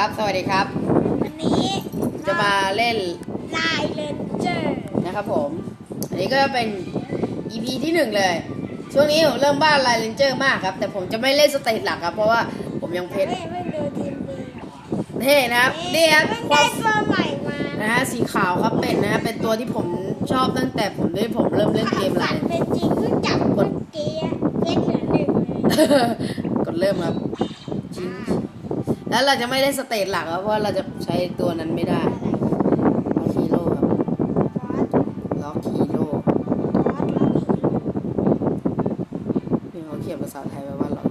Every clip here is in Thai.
ครับสวัสดีครับ วันนี้จะมาเล่นลายเลนเจอร์นะครับผม อันนี้ก็เป็น EP ที่หนึ่งเลย ช่วงนี้ผมเริ่มบ้านไลน์เลนเจอร์มากครับ แต่ผมจะไม่เล่นสเตจหลักครับ เพราะว่าผมยังเพชรไม่ไม่ดูทีมบีเท่นะครับนี่ครับเพิ่งควาได้มตัวใหม่มานะฮะสีขาวครับเป็ดนะฮะเป็นตัวที่ผมชอบตั้งแต่ผมได้ผมเริ่มเล่นเกมไลฝันน์เป็นจริงเพิ่งจับเมื่อกี้อะเพชรเหลือหนึ่งเลยกดเริ่มครับจริง แล้วเราจะไม่ได้สเตจหลักครับเพราะว่าเราจะใช้ตัวนั้นไม่ได้ล็อกฮีโร่ครับฟอสล็อกฮีโร่ฟอสล็อกฮีโร่นี่เขาเขียนภาษาไทยไว้ว่าล็อก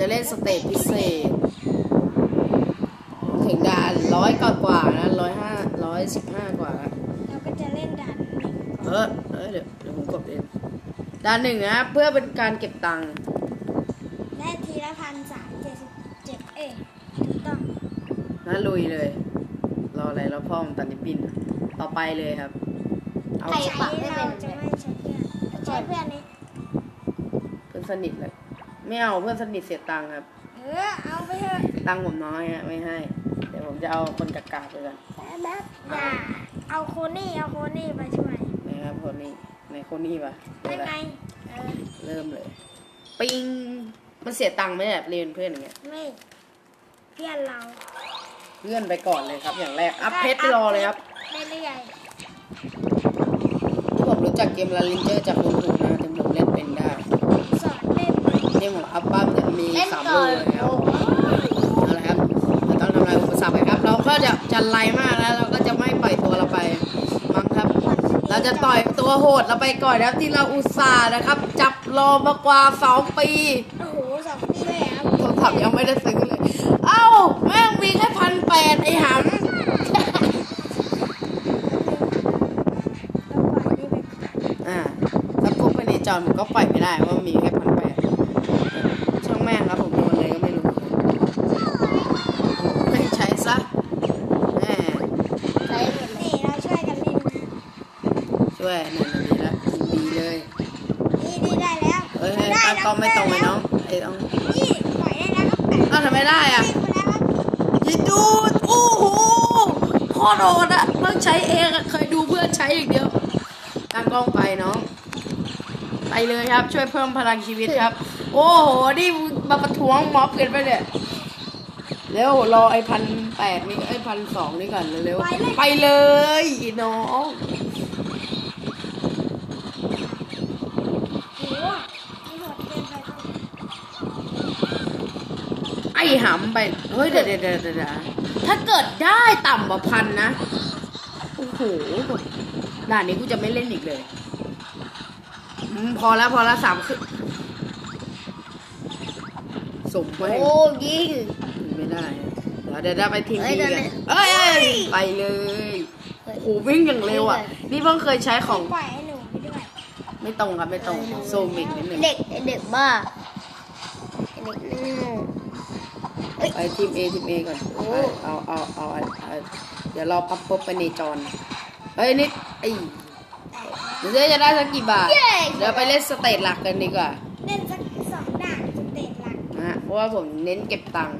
จะเล่นสเตจพิเศษถึงด่านร้อยกว่ากว่านะร้อยห้าร้อยสิบห้ากว่านะเราก็จะเล่นด่านหนึ่งเออเออเดี๋ยวเดี๋ยวผมกดเองด่านหนึ่งนะเพื่อเป็นการเก็บตังค์ ได้ทีละพันสามเจ็ดสิบ เจ็ดเอ้ยถูกต้องนะลุยเลย รออะไรแล้วพ่อมนตัดนิบบินต่อไปเลยครับ เอาใช้เราจะไม่ใช้เพื่อนใช้เพื่อนนี้เพื่อนสนิทเลยไม่เอาเพื่อนสนิทเสียตังค์ครับ เออเอาไปเถอะตังค์ผมน้อยฮะไม่ให้ เดี๋ยวผมจะเอาคนกากๆไปกันแบบอย่าเอาโคนี่เอาโคนี่ไปช่วยนะครับคนนี้ในคนนี้ปะได้ไงเออเริ่มเลย ปิงมันเสียตังค์ไหมแบบเรียนเพื่อนอย่างเงี้ยไม่ เพื่อนเราเพื่อนไปก่อนเลยครับ อย่างแรก อัพเพชรไปรอเลยครับได้เรื่อยที่ผมรู้จักเกมลาลินเจอร์จากคุณถูกนะถึงผมเล่นเป็นได้สอนเล่นไหมนี่ผมอัพบ้านจะมีสามลูกเลยครับเอาละครับเราต้องทำลายอุปสรรคไปครับ เราก็จะจะไล่มากแล้ว เราก็จะไม่ปล่อยตัวเราไปมั้งครับ เราจะต่อยตัวโหดเราไปก่อนนะครับที่เราอุตส่าห์นะครับ จับรอมากว่าสองปีโอ้โหสองปีเลยครับโทรศัพท์ยังไม่ได้ซื้อเลย เอ้า แม่งมีแค่พันแป ดไอ้หเราปล่อยนี่ไปก่อนำอ่าถ้าปุ๊บไปในจอผมก็ปล่อยไม่ได้เพราะมันมีแค่พันแปดช่างแม่งครับผมโดนอะไรก็ไม่รู้ไม่ใช้ซะแม่ใช้หมดนี่เราช่วยกันเล่นนะช่วยหน่อยหน่อยดีละทีดีเลยนี่นี่ได้แล้วเฮ้ยเฮ้ยตั้งกล้องไม่ตรงเลยน้องไอ้ต้องนี่ปล่อยได้แล้วครับแปดอ้าวทำไมได้อะสิบแล้วครับยิดู โอ้โหโคตรโดนอะเพิ่งใช้เองอะเคยดูเพื่อนใช้อย่างเดียวตั้งกล้องไปน้องไปเลยครับ ช่วยเพิ่มพลังชีวิตครับ โอ้โหนี่มาประท้วงม็อบกันไปเนี่ยเร็วรอไอ้พันแปดนี่ไอ้พันสองนี่ก่อนเร็วๆไปเลยน้องโอ้โหนี่โหดเกินไปครับไอ้หำไป เฮ้ยเดี๋ยวเดี๋ยวเดี๋ยวเดี๋ยว ถ้าเกิดได้ต่ำกว่าพันนะ โอ้โหด่านนี้กูจะไม่เล่นอีกเลยอืมพอแล้วพอแล้วสามคือสมไปโอ้ยิงไม่ได้ เดี๋ยวเดี๋ยวได้ไปทีมเอ้ดียเดี๋ยวกันนะเอ้ยเอ้ยไปเลยโอ้โหวิ่งอย่างเร็วอะ นี่เพิ่งเคยใช้ของปล่อยให้หนูไปด้วยไม่ตรงครับไม่ตรงโซมิกนิดหนึ่งเด็กเด็กบ้าเด็กนี่ ไปทีม A ทีม A ก่อนโอ้เอาเอาเอาเอาเอาเดี๋ยวรอพับปุ๊บไปในจอนเฮ้ยนิดไอ้เดี๋ยวจะได้สักกี่บาทเย้เดี๋ยวไปเล่นสเตจหลักกันดีกว่า เล่นสักสองด่านสเตจหลักนะฮะเพราะว่าผมเน้นเก็บตังค์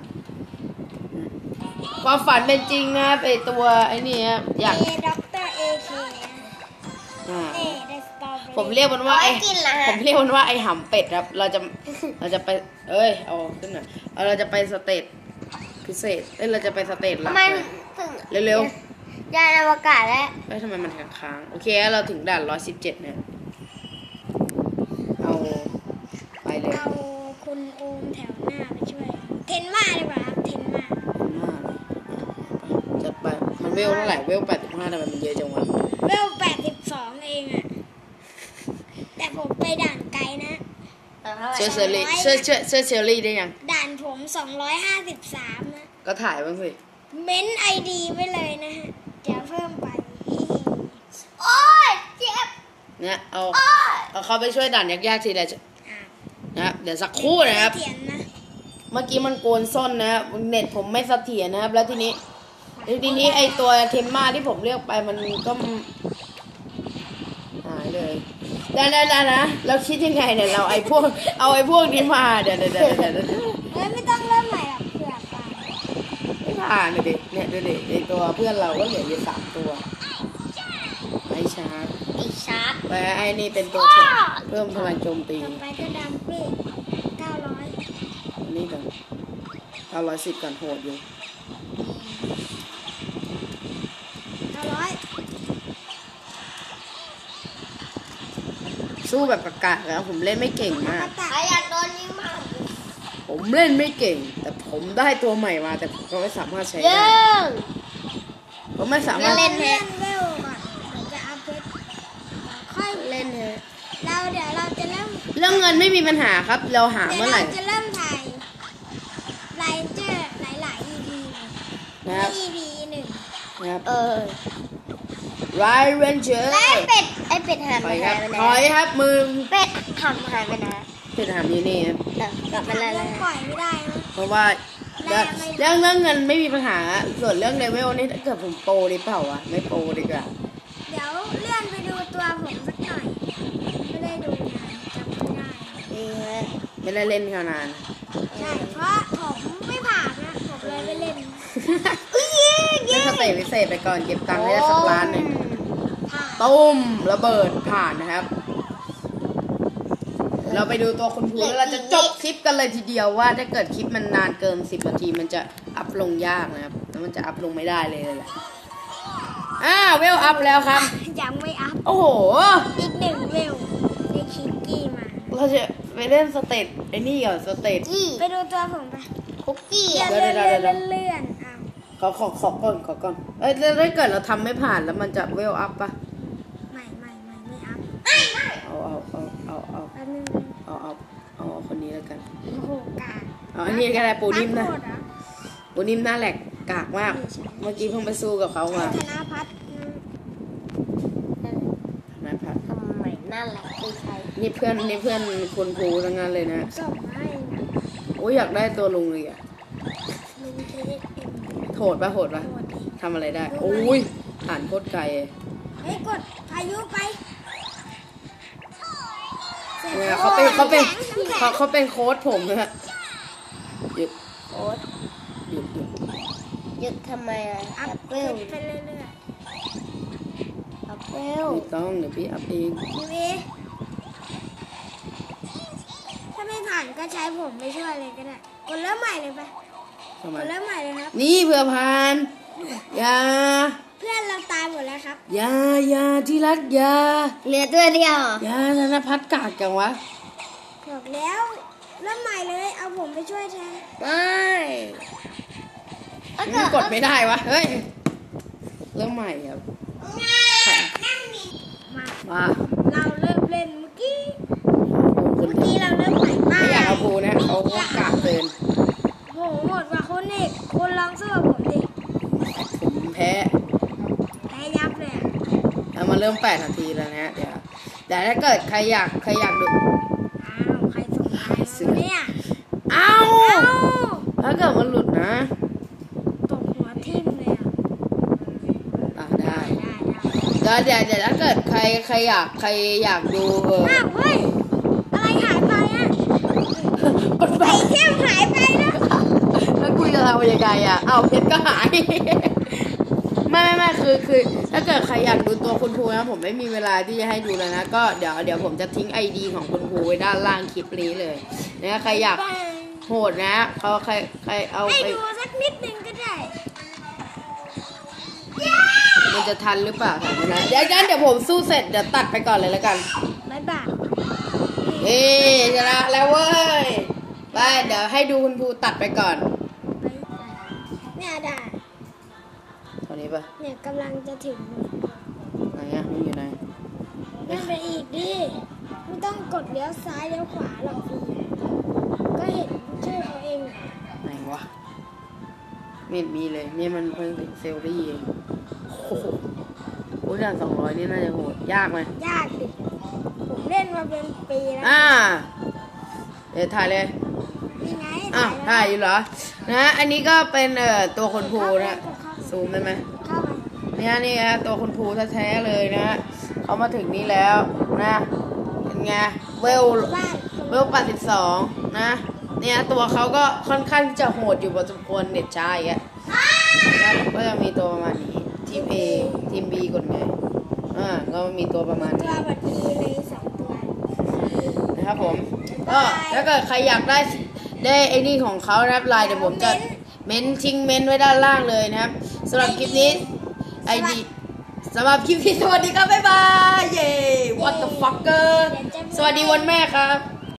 ความฝันเป็นจริงนะครับไอตัวไอ้นี่ครับอยากเอด็อกเตอร์เอเค ผมเรียกมันว่าเอาไอไว้กินเหรอฮะผมเรียกมันว่าไอหำเป็ดครับ เราจะเราจะไป เอ้ยเอาขึ้นหน่อยเอาเราจะไปสเตจพิเศษเอ้ยเราจะไปสเตจหลัทำกไมเลยถึงเร็วยานอวกาศแล้วเอ้ยทำไมมันค้างๆโอเคเราถึงด่านร้อยสิบเจ็ดเนี่ยเอาไปเลยเอาคุณโอมแถวหน้าไปช่วยเทนมาดีกว่าครับเทนมาจัดไปมันเวลเท่าไหร่เวลแปดสิบห้าทำไมมันเยอะจังวะเวลแปดสิบสองเองอะแต่ ผมไปด่านไกลนะเชื่อเชอรี่เชื่อเชื่อเชื่อเชอรี่ได้ยัง ด่านผมสองร้อยห้าสิบสามนะ ก็ถ่ายบ้างสิ เม้นไอดีไว้เลยนะฮะ เดี๋ยวเพิ่มไป โอ้ยเจ็บเนี่ยเอาโอ้ยเอาเขาไปช่วยด่านยากๆทีละอ่านะครับเดี๋ยวสักครู่นะครับ เถียนนะเมื่อกี้มันโกนส้นนะครับเน็ตผมไม่เสถียรนะครับ แล้วทีนี้แล้วทีนี้ไอตัวเทมมาที่ผมเรียกไปมันก็หายเลย เดี๋ยวเดี๋ยวเดี๋ยวนะเราคิดยังไงเนี่ยเราไอพวกเอาไอพวกนี้มาเดี๋ยวเดี๋ยวเดี๋ยวเดี๋ยวเดี๋ยวเอ้ยไม่ต้องเริ่มใหม่หรอกเผื่อไปไม่ทผ่านเลยดิเนี่ยดูดิในตัวเพื่อนเราก็เหลืออยู่สามตัวไอชาร์จไอ้ชาร์ปแต่ไอ้นี่เป็นตัวเพิ่มพลังโจมตีต่อไปก็ดำปี้เก้าร้อยอันนี่ก่อนเก้าร้อยสิบก่อนโหดอยู่ เก้าร้อย สู้แบบกากๆแล้วผมเล่นไม่เก่งมากตัใครอยากโดนนี้มากผมเล่นไม่เก่ง แต่ผมได้ตัวใหม่มา แต่ผมก็ไม่สามารถใช้เยิ่ได้งผมไม่สามารถเล่เล่นนเถเล่อะนเวลก่อนเดี๋ยวจะอัพเพชรค่อยเล่นเถอะเราเดี๋ยวเราจะเริ่มเรื่องเงินไม่มีปัญหาครับ เราหาเดี๋ยวเมื่อไหเราร่จะเริ่มถ่ายไลน์เจอร์หลายๆ EP นะครับไม่ EP หนึ่งนะครับเออ ไรเรนเจอร์แล้วไอ้เป็ดไอ้เป็ด หายถไปอยไหคนรับไปไหนถอยครับมือเป็ดทำหายไปไหนเป็นถามอยู่นี่ครับเออกลับมาแล้วยันะงปล่อยไม่ได้นะ เพราะว่าเรื่องเรื่องเรื่องเงินไม่มีปัญหา ส่วนเรื่องเลเวลนี่ถ้าเกิดผมโปรดีเปล่าวะไม่โปรดีกว่าเดี๋ยวเลื่อนไปดูตัวผมสักหน่อยไม่ได้ดูนานจำไม่ได้นี่ฮะไม่ได้เล่นขนาน ใช่เพราะผมไม่ผ่านนะผมเลยไม่เล่นเล่นสเตจพิเศษไปก่อนเก็บตังค์ให้ได้สักล้านหนึ่งผ่าน ตุ้มระเบิดผ่านนะครับ เราไปดูตัวคุณครูแล้วเราจะจบคลิปกันเลยทีเดียวว่าถ้าเกิดคลิปมันนานเกินสิบนาทีมันจะอัพลงยากนะครับแล้วมันจะอัพลงไม่ได้เลยแหละอ่าเวลอัพแล้วครับ ยังไม่อัพ โอ้โห อีกหนึ่งเวลได้คิกกี้มา เราจะไปเล่นสเตจไอ้นี่ก่อนสเตจกี้ไปดูตัวผมไปคุกกี้เลื่ออะนเดี๋เลื่ยอวนเดี๋ยวเลื่อนเลื่อนอ้าวขอขอขอก่อนขอก่อนเอ้ยแล้วถ้าเกิดเราทำไม่ผ่านแล้วมันจะเวลอัพปะ เอาเอาเอาเอาเอาแป๊บนึงเอาเอาเอาเอาคนนี้แล้วกัน โอ้โหกากเอาอันนี้ก็ได้ปูนิ่มนะปัดโหดเหรอปูนิ่มหน้าแหลกกากมาก เมื่อกี้เพิ่งไปสู้กับเขามาธนพัฒน์นะครับทำไมน่ารักไม่ใช่นี่เพื่อนนี่เพื่อนคุณครูทั้งนั้นเลยนะส่งให้นะโอ้ยอยากได้ตัวลุงเลยอะลุงเทสเอ็มโหดปะโหดปะโหดดิทำอะไรได้โอ้ยผ่านโคตรไกลเลยเฮ้ยกดพายุไปสร็จ เนี่ยเขาเป็นเขาเป็นน้ำแข็งเขาเขาเป็นโค้ดผมนะฮะหยุดโอ๊ตหยุดหยุดหยุดทำไมอะอัแอพปเปิ้ลไปเรื่อยแอปเปิ้ลไม่ต้องเดี๋ยวพี่อัพเองๆทีวีถ้าไม่ผ่านก็ใช้ผมไปช่วยเลยก็ได้กดเริ่มใหม่เลยไปทำไมกดเริ่มใหม่เลยครับนี่เพื่อผ่านอย่าเพื่อนเราตายหมดแล้วครับอย่าอย่าที่รักอย่าเหลือตัวเดียวอย่าธนพัฒน์กากจังวะบอกแล้วเริ่มใหม่เลย เอาผมไปช่วยแทนไม่เอามันกดไม่ได้วะเฮ้ยเริ่มใหม่ครับมามาเราเริ่มเล่นเมื่อกี้คุณเมื่อกี้เราเริ่มใหม่ป้าไม่ยอยากเอาภูนะเขากากเกินโหหมดกว่าคนอีกคุณลองสู้กับผมดิ ผมแพ้ แพ้ยับเลยอะ เอา มาเริ่มแปดนาทีแล้วนะฮะเดี๋ยวแต่ถ้าเกิดใครอยากใครอยากดูอ้าวใครส่งไลน์มาเนี่ยเอ้าเอ้าถ้าเกิดมันหลุดนะตกหัวทิ่มเลยอะอะได้ได้ได้เดี๋ยวเดี๋ยวเดี๋ยวถ้าเกิดใครใครอยากใครอยากดูเอออ้าวเฮ้ยอะไรหายไปอะกดไปไอเทมหายไปนะแล้วคุยจะทำยังไงอะเอาเพชรก็หายไม่ไม่ไม่ คือคือ ถ้าเกิดใครอยากดูตัวคุณครูนะผมไม่มีเวลาที่จะให้ดูแล้วนะ ก็เดี๋ยวเดี๋ยวผมจะทิ้งไอดีของคุณครูไว้ด้านล่างคลิปนี้เลยนะใครอยากโหดนะเขาใครใครเอาให้ไปดูสักนิดนึงก็ได้ มันจะทันหรือเปล่าถามนะเดี๋ยวงั้นเดี๋ยวผมสู้เสร็จเดี๋ยวตัดไปก่อนเลยแล้วกันบ๊ายบายเฮ้ชนะแล้วเว้ยไปเดี๋ยวให้ดูคุณครูตัดไปก่อนบ๊ายบายเนี่ยได้ตอ นนี้ปะเนี่ยกำลังจะถึงไหนอะมันอยู่ไหนนั่นไปอีกดิ ไม่ต้องกดเลี้ยวซ้ายเลี้ยวขวาหรอกพี่ก็เห็นชื่อเขาเองอะไหนวะไม่เห็นมีเลยนี่มันเพิ่งถึงเซลลี่เองโอ้โหโอ้ยด่านสองร้อยนี่น่าจะโหดยากไหมยากดิ ผมเล่นมาเป็นปีแล้ว อ่า เดี๋ยวถ่ายเลยนี่ไง อ้าวถ่ายอยู่เหรอ นะ อันนี้ก็เป็นเอ่อตัวคนภูนะซูมได้ไหมเข้าไปเนี่ยนี่ฮะตัวคุณครูแท้ๆเลยนะเขามาถึงนี่แล้วนะเป็นไงเวลบ้านเวล82นะ เนี่ยตัวเขาก็ค่อนข้างที่จะโหดอยู่พอสมควรเน็ตช้าอย่างเงี้ยครับก็จะมีตัวประมาณนี้ทีม A ทีม B กดไงอ่าก็มีตัวประมาณตัวนี้บัดนี้เลยสองตัวนะครับผมก็ถ้าเกิดใครอยากได้ ได้ไอ้นี่ของเขานะครับไลน์เดี๋ยวผมจะเม้นทิ้งเม้นไว้ด้านล่างเลยนะครับสำหรับคลิปนี้ไอดีสำหรับคลิปนี้สวัสดีครับบ๊ายบายเย้ what the fucker สวัสดีวันแม่ครับ